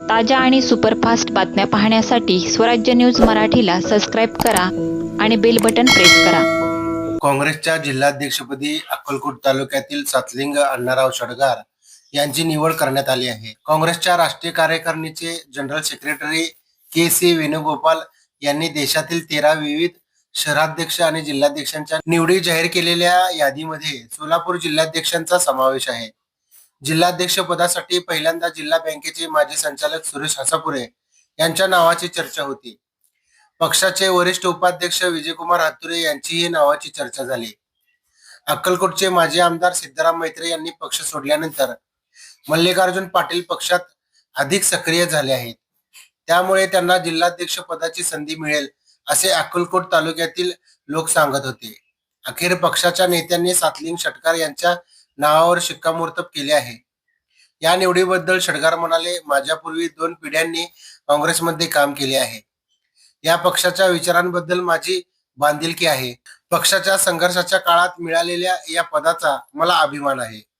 ताज्या आणि सुपरफास्ट बातम्या पाहण्यासाठी स्वराज्य न्यूज मराठीला सबस्क्राईब करा आणि बेल बटन प्रेस करा. काँग्रेसच्या जिल्हाध्यक्षपदी अक्कलकोट तालुक्यातील सातलिंग अण्णाराव शडगार यांची निवड करण्यात आली आहे. काँग्रेसच्या राष्ट्रीय कार्यकारिणीचे general secretary K C Venugopal यांनी देशातील तेरा विविध शहराध्यक्ष आणि जिल्हाध्यक्षांच्या निवडी जाहीर केलेल्या यादीमध्ये सोलापूर जिल्हाध्यक्षांचा समावेश आहे. जिल्हाध्यक्ष पदासाठी पहिल्यांदा जिल्हा बँकेचे माजी संचालक सुरेश हसापुरे यांच्या नावाची चर्चा होती. पक्षाचे वरिष्ठ उपाध्यक्ष विजयकुमार हातुरे यांचीही नावाची चर्चा झाली. अक्कलकोटचे माजी आमदार सिद्धराम मैत्रे यांनी पक्ष सोडल्यानंतर मल्लिकार्जुन पाटील पक्षात अधिक सक्रिय झाले आहेत. त्यामुळे त्यांना जिल्हाध्यक्ष पदाची संधी मिळेल असे अक्कलकोट तालुक्यातील लोक सांगत होते. अखेर पक्षाच्या नेत्यांनी सातलिंग षटकार यांच्या नावावर शिक्कामोर्तब केले आहे. या निवडीबद्दल षडगार म्हणाले माझ्यापूर्वी दोन पिढ्यांनी काँग्रेसमध्ये काम केले आहे. या पक्षाच्या विचारांबद्दल माझी बांधिलकी आहे. पक्षाच्या संघर्षाच्या काळात मिळालेल्या या पदाचा मला अभिमान आहे.